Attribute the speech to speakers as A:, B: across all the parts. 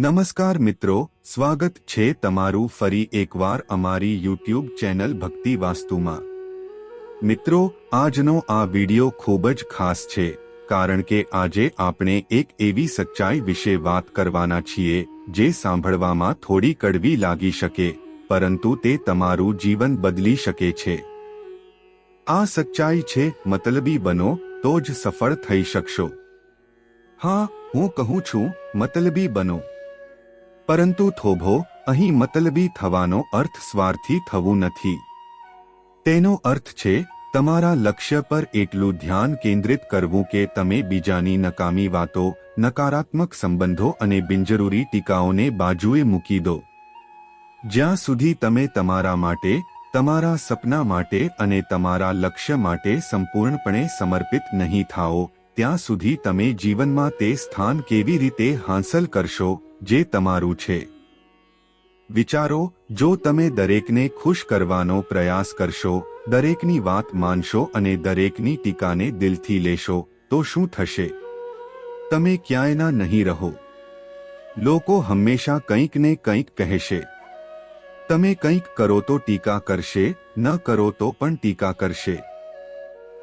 A: નમસ્કાર મિત્રો, સ્વાગત છે તમારું ફરી એકવાર અમારી યુટ્યુબ ચેનલ ભક્તિ વાસ્તુમાં. મિત્રો, આજનો આ વિડિયો ખૂબ જ ખાસ છે, કારણ કે આજે આપણે એક એવી સચ્ચાઈ વિશે વાત કરવાના છીએ, જે સાંભળવામાં થોડી કડવી લાગી શકે, પરંતુ તે તમારું જીવન બદલી શકે છે. આ સચ્ચાઈ છે, મતલબી બનો, તો જ સફળ થઈ શકશો. હા, હું કહું છું, મતલબી બનો. પરંતુ થોભો, અહીં મતલબી થવાનો અર્થ સ્વાર્થી થવું નથી. તેનો અર્થ છે, તમારા લક્ષ્ય પર એટલું ધ્યાન કેન્દ્રિત કરવું કે તમે બીજાની નકામી વાતો, નકારાત્મક સંબંધો અને બિનજરૂરી ટીકાઓને બાજુએ મૂકી દો. જ્યાં સુધી તમે તમારા માટે, તમારા સપના માટે અને તમારા લક્ષ્ય માટે સંપૂર્ણપણે સમર્પિત નહીં થાઓ, ત્યાં સુધી તમે જીવનમાં તે સ્થાન કેવી રીતે હાંસલ કરશો જે તમારું છે. વિચારો, જો તમે દરેકને ખુશ કરવાનો પ્રયાસ કરશો, દરેકની વાત માનશો અને દરેકની ટીકાને દિલથી લેશો, તો શું થશે? તમે ક્યાંયના નહીં રહો. લોકો હંમેશા કંઈક ને કંઈક કહેશે. તમે કંઈક કરો તો ટીકા કરશે, ન કરો તો પણ ટીકા કરશે.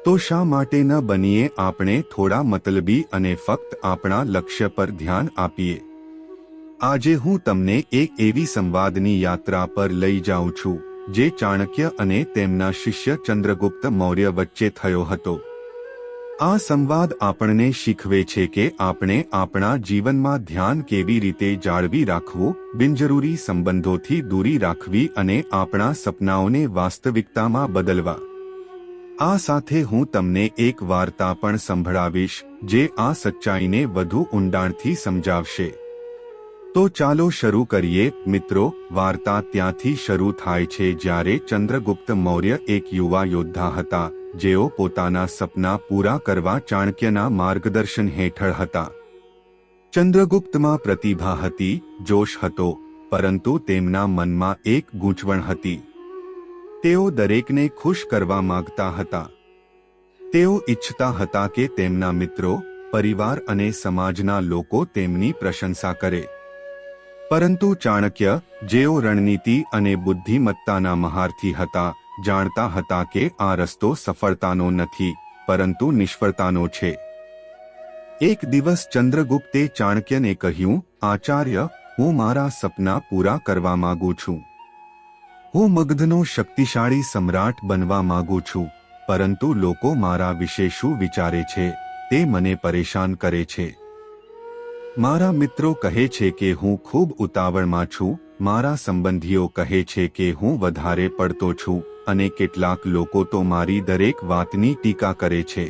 A: તો શા માટે ન બનીએ આપણે થોડા મતલબી અને ફક્ત આપણા લક્ષ્ય પર ધ્યાન આપીએ? આજે હું તમને એક એવી સંવાદની યાત્રા પર લઈ જાઉં છું, જે ચાણક્ય અને તેમના શિષ્ય ચંદ્રગુપ્ત મૌર્ય વચ્ચે થયો હતો. આ સંવાદ આપણને શીખવે છે કે આપણે આપણા જીવનમાં ધ્યાન કેવી રીતે જાળવી રાખવું, બિનજરૂરી સંબંધોથી દૂરી રાખવી અને આપણા સપનાઓને વાસ્તવિકતામાં બદલવા. આ સાથે હું તમને એક વાર્તા પણ સંભળાવીશ, જે આ સચ્ચાઈને વધુ ઊંડાણથી સમજાવશે. તો ચાલો શરૂ કરીએ. મિત્રો, વાર્તા ત્યાંથી શરૂ થાય છે જ્યારે ચંદ્રગુપ્ત મૌર્ય એક યુવા યોદ્ધા હતા, જેઓ પોતાના સપના પૂરા કરવા ચાણક્યના માર્ગદર્શન હેઠળ હતા. ચંદ્રગુપ્તમાં પ્રતિભા હતી, જોશ હતો, પરંતુ તેમના મનમાં એક ગૂંચવણ હતી. તેઓ દરેકને ખુશ કરવા માંગતા હતા. તેઓ ઈચ્છતા હતા કે તેમના મિત્રો, પરિવાર અને સમાજના લોકો તેમની પ્રશંસા કરે. પરંતુ ચાણક્ય જેઓ રણનીતિ અને બુદ્ધિમત્તાના મહારથી હતા, જાણતા હતા કે આ રસ્તો સફળતાનો નથી, પરંતુ નિષ્ફળતાનો છે. એક દિવસ ચંદ્રગુપ્તે ચાણક્યને કહ્યું, આચાર્ય, હું મારા સપના પૂરા કરવા માંગુ છું. હું મગધનો શક્તિશાળી સમ્રાટ બનવા માંગુ છું, પરંતુ લોકો મારા વિશે શું વિચારે છે, તે મને પરેશાન કરે છે. મારા મિત્રો કહે છે કે હું ખૂબ ઉતાવળમાં છું, મારા સંબંધીઓ કહે છે કે હું વધારે પડતો છું, અને કેટલાક લોકો તો મારી દરેક વાતની ટીકા કરે છે.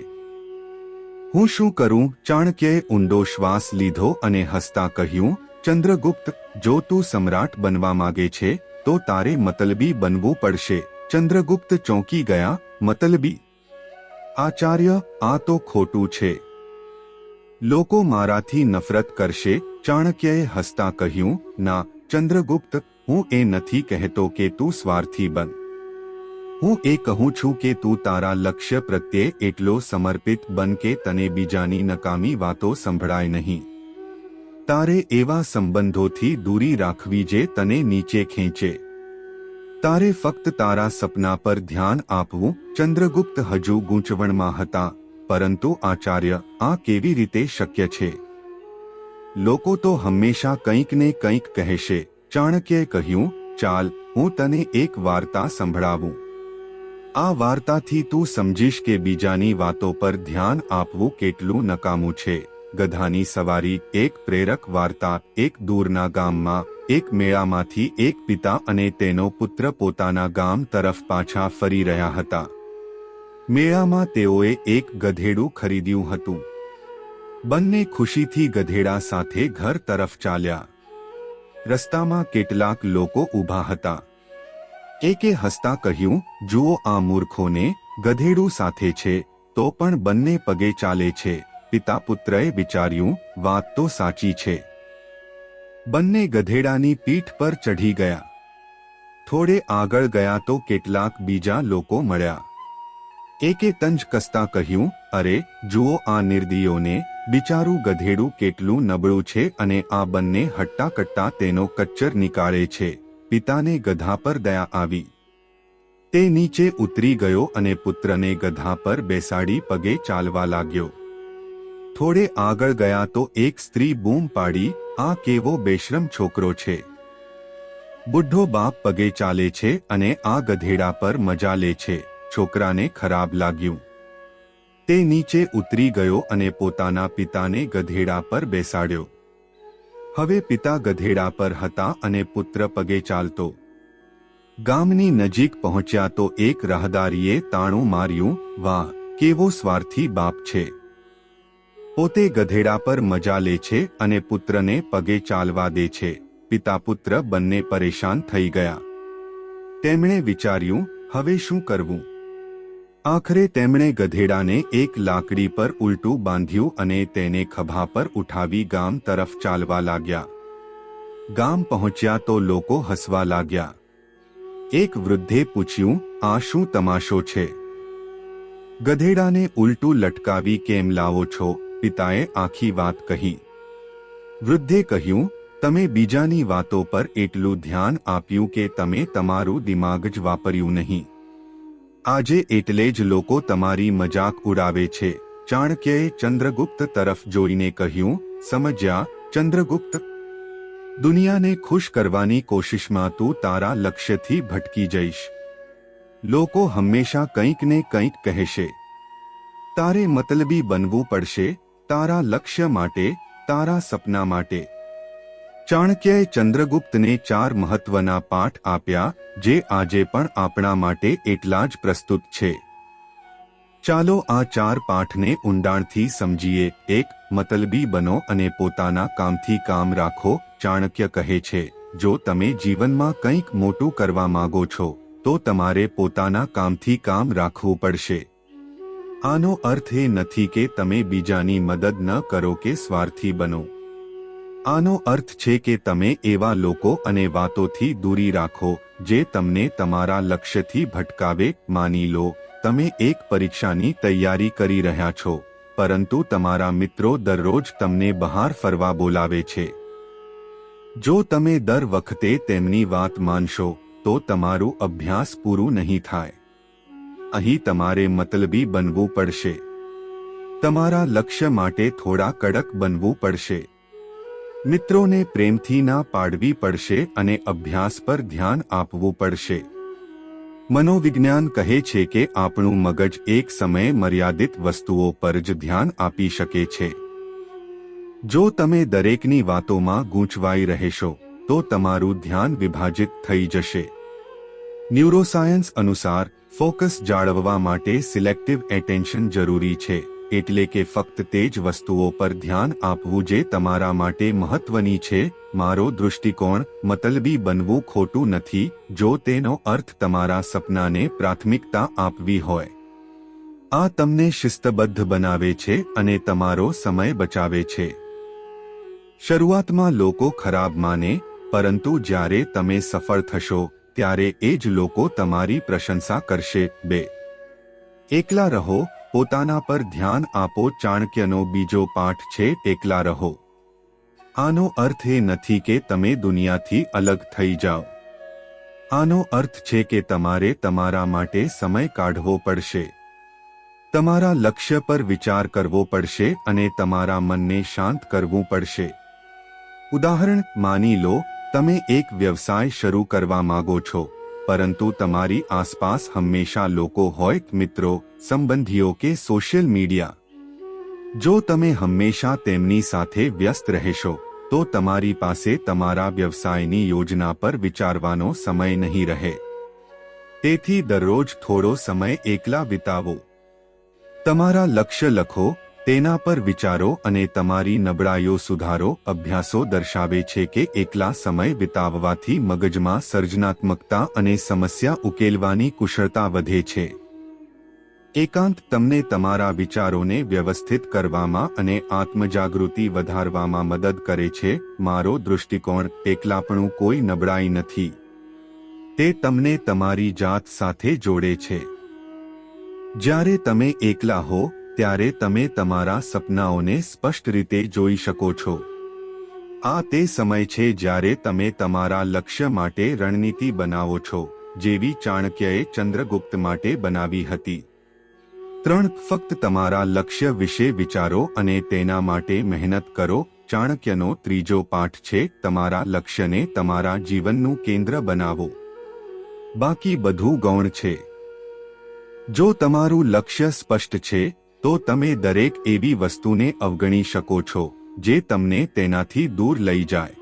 A: હું શું કરું? ચાણક્યએ ઊંડો શ્વાસ લીધો અને હસતા કહ્યું, ચંદ્રગુપ્ત, જો તું સમ્રાટ બનવા માંગે છે, તો તારે મતલબી બનવું પડશે. ચંદ્રગુપ્ત ચોંકી ગયા, મતલબી? આચાર્ય, આ તો ખોટું છે. લોકો મારાથી નફરત કરશે? ચાણક્યએ હસતા કહ્યું, ના, ચંદ્રગુપ્ત, હું એ નથી કહેતો કે તું સ્વાર્થી બન. હું એ કહું છું કે તું તારા લક્ષ્ય પ્રત્યે એટલો સમર્પિત બન કે તને બીજાની નકામી વાતો સંભળાય નહીં. તારે એવા સંબંધોથી દૂરી રાખવી જે તને નીચે ખેંચે. તારે ફક્ત તારા સપના પર ધ્યાન આપવું. ચંદ્રગુપ્ત હજુ ગૂંચવણમાં હતા. પરંતુ આચાર્ય આ કેવી રીતે શક્ય છે? લોકો તો હંમેશા કંઈક ને કંઈક કહેશે ચાણક્યએ કહ્યું, ચાલ, હું તને એક વાર્તા સંભળાવું. આ વાર્તાથી તું સમજીશ કે બીજાની વાતો પર ધ્યાન આપવું કેટલું નકામું છે. ગધાની સવારી, એક પ્રેરક વાર્તા, એક દૂરના ગામમાં, એક મેળામાંથી એક પિતા અને તેનો પુત્ર પોતાના ગામ તરફ પાછા ફરી રહ્યા હતા. મેળામાં તેઓએ એક ગધેડું ખરીદ્યું હતું. બંને ખુશીથી ગધેડા સાથે ઘર તરફ ચાલ્યા. રસ્તામાં કેટલાક લોકો ઊભા હતા. એકે હસતા કહ્યું, જુઓ આ મૂર્ખોને, ગધેડું સાથે છે, તો પણ બંને પગે ચાલે છે. પિતા પુત્રએ વિચાર્યું, વાત તો સાચી છે. બંને ગધેડાની પીઠ પર ચઢી ગયા. થોડે આગળ ગયા તો કેટલાક બીજા લોકો મળ્યા. એકે તંજ કસતા કહ્યું, અરે, જુઓ આ નિર્દીઓને બિચારું ગધેડું કેટલું નબળું છે અને આ બંને હટ્ટા કટ્ટા તેનો કચ્ચર નીકાળે છે. પિતાને ગધા પર દયા આવી. તે નીચે ઉતરી ગયો અને પુત્રને ગધા પર બેસાડી પગે ચાલવા લાગ્યો. થોડે આગળ ગયા તો એક સ્ત્રી બૂમ પાડી, આ કેવો બેશ્રમ છોકરો છે. બુઢ્ઢો બાપ પગે ચાલે છે અને આ ગધેડા પર મજા લે છે. છોકરાને ખરાબ લાગ્યું. તે નીચે ઉતરી ગયો અને પોતાના પિતાને ગધેડા પર બેસાડ્યો. હવે પિતા ગધેડા પર હતા અને પુત્ર પગે ચાલતો. ગામની નજીક પહોંચ્યા તો એક રાહદારીએ તાણું માર્યું, વાહ, કેવો સ્વાર્થી બાપ છે. પોતે ગધેડા પર મજા લે છે અને પુત્રને પગે ચાલવા દે છે. પિતા પુત્ર બંને પરેશાન થઈ ગયા. તેમણે વિચાર્યું, હવે શું કરવું? આખરે તેમણે ગધેડાને એક લાકડી પર ઉલટું બાંધ્યું અને તેને ખભા પર ઉઠાવી ગામ તરફ ચાલવા લાગ્યા. ગામ પહોંચ્યા તો લોકો હસવા લાગ્યા. એક વૃદ્ધે પૂછ્યું, આ શું તમાશો છે? ગધેડાને ઉલટું લટકાવી કેમ લાવો છો? પિતાએ આખી વાત કહી. વૃદ્ધે કહ્યું, તમે બીજાની વાતો પર એટલું ધ્યાન આપ્યું કે તમે તમારું દિમાગ જ વાપર્યું નહીં. આજે એટલે જ લોકો તમારી મજાક ઉડાવે છે. ચાણક્યએ ચંદ્રગુપ્ત તરફ જોઈને કહ્યું, સમજ્યા, ચંદ્રગુપ્ત. દુનિયાને ખુશ કરવાની કોશિશમાં તું તારા લક્ષ્યથી ભટકી જઈશ. લોકો હંમેશા કંઈક ને કંઈક કહેશે. તારે મતલબી બનવું પડશે, તારા લક્ષ્ય માટે, તારા સપના માટે. ચાણક્યએ ચંદ્રગુપ્તને ચાર મહત્વના પાઠ આપ્યા, જે આજે પણ આપણા માટે એટલા જ પ્રસ્તુત છે. ચાલો આ ચાર પાઠને ઊંડાણથી સમજીએ. એક, મતલબી બનો અને પોતાના કામથી કામ રાખો, ચાણક્ય કહે છે. જો તમે જીવનમાં કંઈક મોટું કરવા માંગો છો, તો તમારે પોતાના કામથી કામ રાખવું પડશે. આનો અર્થ એ નથી કે તમે બીજાની મદદ ન કરો કે સ્વાર્થી બનો. આનો અર્થ છે કે તમે એવા લોકો અને વાતોથી દૂરી રાખો, જે તમને તમારા લક્ષ્યથી ભટકાવે, માની લો, તમે એક પરીક્ષાની તૈયારી કરી રહ્યા છો, પરંતુ તમારા મિત્રો દરરોજ તમને બહાર ફરવા બોલાવે છે. જો તમે દર વખતે તેમની વાત માનશો, તો તમારું અભ્યાસ પૂરું નહીં થાય. અહીં તમારે મતલબી બનવું પડશે. તમારા લક્ષ્ય માટે થોડા કડક બનવું પડશે. મિત્રોને પ્રેમથી ના પાડવી પડશે અને અભ્યાસ પર ધ્યાન આપવું પડશે. મનોવિજ્ઞાન કહે છે કે આપણું મગજ એક સમયે મર્યાદિત વસ્તુઓ પર જ ધ્યાન આપી શકે છે. જો તમે દરેકની વાતોમાં ગૂંચવાઈ રહેશો, તો તમારું ધ્યાન વિભાજિત થઈ જશે. ન્યુરોસાયન્સ અનુસાર ફોકસ જાળવવા માટે સિલેક્ટિવ એટેન્શન જરૂરી છે. એટલે કે ફક્ત તે જ વસ્તુઓ પર ધ્યાન આપવું જે તમારા માટે મહત્વની છે, મારો દૃષ્ટિકોણ, મતલબી બનવું ખોટું નથી, જો તેનો અર્થ તમારા સપનાને પ્રાથમિકતા આપવી હોય. આ તમને શિસ્તબદ્ધ બનાવે છે અને તમારો સમય બચાવે છે. શરૂઆતમાં લોકો ખરાબ માને, પરંતુ જ્યારે તમે સફળ થશો, ત્યારે એ જ લોકો તમારી પ્રશંસા કરશે, બે. એકલા રહો પોતાના પર ધ્યાન આપો ચાણક્યનો બીજો પાઠ છે, એકલા રહો. આનો અર્થ એ નથી કે તમે દુનિયાથી અલગ થઈ જાઓ. આનો અર્થ છે કે તમારે તમારા માટે સમય કાઢવો પડશે. તમારા લક્ષ્ય પર વિચાર કરવો પડશે અને તમારા મનને શાંત કરવું પડશે. ઉદાહરણ, માની લો, તમે એક વ્યવસાય શરૂ કરવા માંગો છો, પરંતુ તમારી આસપાસ હંમેશા લોકો હોય, મિત્રો સંબંધીઓ કે સોશિયલ મીડિયા. જો તમે હંમેશા તેમની સાથે વ્યસ્ત રહેશો, તો તમારી પાસે તમારા વ્યવસાયની યોજના પર વિચારવાનો સમય નહીં રહે. તેથી દરરોજ થોડો સમય એકલા વિતાવો. તમારા લક્ષ્ય લખો, તેના પર વિચારો અને તમારી નબળાઈઓ સુધારો અભ્યાસો દર્શાવે છે કે એકલા સમય વિતાવવાથી મગજમાં સર્જનાત્મકતા અને સમસ્યા ઉકેલવાની કુશળતા વધે છે. એકાંત તમને તમારા વિચારોને વ્યવસ્થિત કરવામાં અને આત્મજાગૃતિ વધારવામાં મદદ કરે છે. મારો દૃષ્ટિકોણ, એકલાપણું કોઈ નબળાઈ નથી. તે તમને તમારી જાત સાથે જોડે છે. જ્યારે તમે એકલા હો, ત્યારે તમે તમારા સપનાઓને સ્પષ્ટ રીતે જોઈ શકો છો. આ તે સમય છે જ્યારે તમે તમારા લક્ષ્ય માટે રણનીતિ બનાવો છો, જેવી ચાણક્યએ ચંદ્રગુપ્ત માટે બનાવી હતી. ત્રણ ફક્ત તમારા લક્ષ્ય વિશે વિચારો અને તેના માટે મહેનત કરો. ચાણક્યનો ત્રીજો પાઠ છે, તમારા લક્ષ્યને તમારા જીવનનું કેન્દ્ર બનાવો. બાકી બધું ગૌણ છે. જો તમારું લક્ષ્ય સ્પષ્ટ છે, તો તમે દરેક એવી વસ્તુને અવગણી શકો છો, જે તમને તેનાથી દૂર લઈ જાય.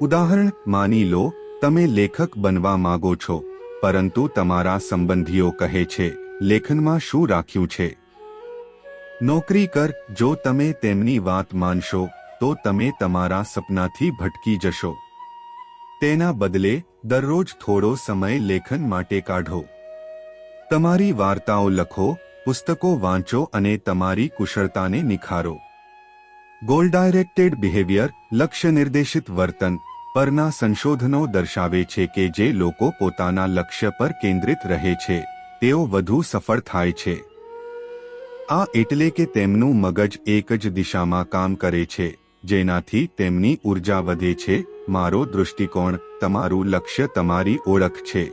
A: ઉદાહરણ, માની લો, તમે લેખક બનવા માંગો છો, પરંતુ તમારા સંબંધીઓ કહે છે લેખનમાં શું રાખ્યું છે? નોકરી કર, જો તમે તેમની વાત માનશો, તો તમે તમારા સપનાથી ભટકી જશો. તેના બદલે, દરરોજ થોડો સમય લેખન માટે કાઢો. તમારી વાર્તાઓ લખો, પુસ્તકો વાંચો અને તમારી કુશળતાને નિખારો. ગોલ ડાયરેક્ટેડ બિહેવિયર લક્ષ્ય નિર્દેશિત વર્તન, પરના સંશોધનો દર્શાવે છે કે જે લોકો પોતાના લક્ષ્ય પર કેન્દ્રિત રહે છે. તેઓ વધુ સફળ થાય છે. આ એટલે કે તેમનું મગજ એક જ દિશામાં કામ કરે છે, જેનાથી તેમની ઊર્જા વધે છે. મારો દૃષ્ટિકોણ તમારું લક્ષ્ય તમારી ઓળખ છે.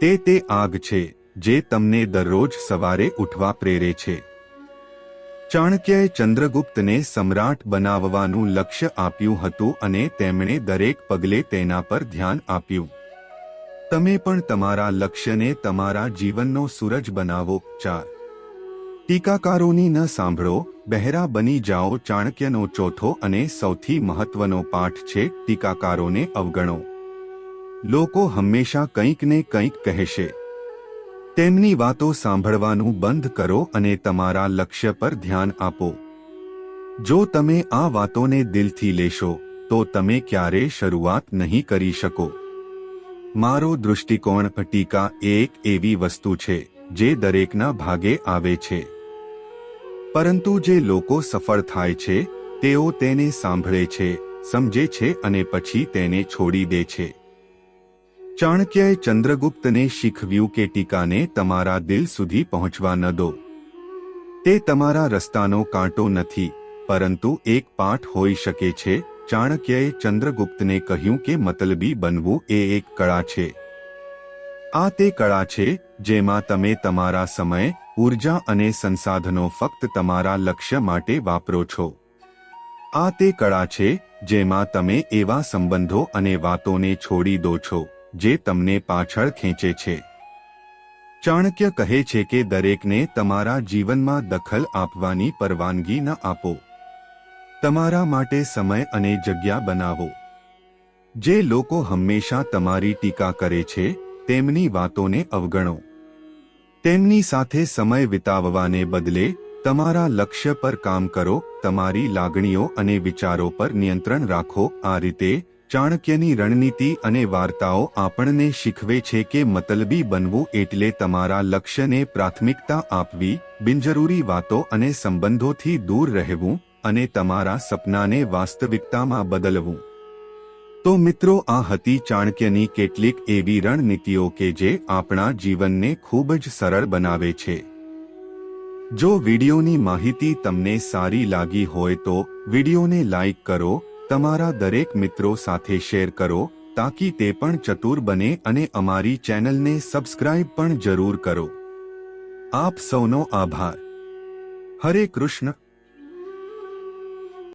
A: તે તે આગ છે, જે તમને દરરોજ સવારે ઉઠવા પ્રેરે છે. ચાણક્યએ ચંદ્રગુપ્તને સમ્રાટ બનાવવાનું લક્ષ્ય આપ્યું હતું અને તેમણે દરેક પગલે તેના પર ધ્યાન આપ્યું. તમે પણ તમારા લક્ષ્યને તમારા જીવનનો સૂરજ બનાવો, ચાર. ટીકાકારોની ન સાંભળો, બહેરા બની જાઓ, ચાણક્યનો ચોથો અને સૌથી મહત્વનો પાઠ છે, ટીકાકારોને અવગણો. લોકો હંમેશા કંઈક ને કંઈક કહેશે. તેમની વાતો સાંભળવાનું બંધ કરો અને તમારા લક્ષ્ય પર ધ્યાન આપો. જો તમે આ વાતોને દિલથી લેશો, તો તમે ક્યારે શરૂઆત નહીં કરી શકો. મારો દૃષ્ટિકોણ ટીકા એક એવી વસ્તુ છે, જે દરેકના ભાગે આવે છે. પરંતુ જે લોકો સફળ થાય છે, તેઓ તેને સાંભળે છે, સમજે છે અને પછી તેને છોડી દે છે. ચાણક્યએ ચંદ્રગુપ્તને શીખવ્યું કે ટીકાને તમારા દિલ સુધી પહોંચવા ન દો. તે તમારા રસ્તાનો કાંટો નથી, પરંતુ એક પાઠ હોઈ શકે છે ચાણક્યએ ચંદ્રગુપ્તને કહ્યું કે મતલબી બનવું એ એક કળા છે. આ તે કળા છે જેમાં તમે તમારા સમય, ઊર્જા અને સંસાધનો ફક્ત તમારા લક્ષ્ય માટે વાપરો છો. આ તે કળા છે જેમાં તમે એવા સંબંધો અને વાતોને છોડી દો છો જે તમને પાછળ ખેંચે છે. ચાણક્ય કહે છે કે દરેકને તમારા જીવનમાં દખલ આપવાની પરવાનગી ન આપો. તમારા માટે સમય અને જગ્યા બનાવો. જે લોકો હંમેશા તમારી ટીકા કરે છે, તેમની વાતોને અવગણો. તેમની સાથે સમય વિતાવવાને બદલે, તમારા લક્ષ્ય પર કામ કરો, તમારી લાગણીઓ અને વિચારો પર નિયંત્રણ રાખો. આ રીતે, ચાણક્યની રણનીતિ અને વાર્તાઓ આપણને શીખવે છે કે મતલબી બનવું એટલે તમારા લક્ષ્યને પ્રાથમિકતા આપવી, બિનજરૂરી વાતો અને સંબંધોથી દૂર રહેવું અને તમારા સપનાને વાસ્તવિકતામાં બદલવું. તો મિત્રો, આ હતી ચાણક્યની કેટલીક એવી રણનીતિઓ કે જે આપણા જીવનને ખૂબ જ સરળ બનાવે છે. જો વિડીયોની માહિતી તમને સારી લાગી હોય તો વિડીયોને લાઇક કરો, તમારા દરેક મિત્રો સાથે શેર કરો, તાકી તે પણ ચતુર બને અને અમારી ચેનલને સબસ્ક્રાઇબ પણ જરૂર કરો. આપ સૌનો આભાર. હરે કૃષ્ણ.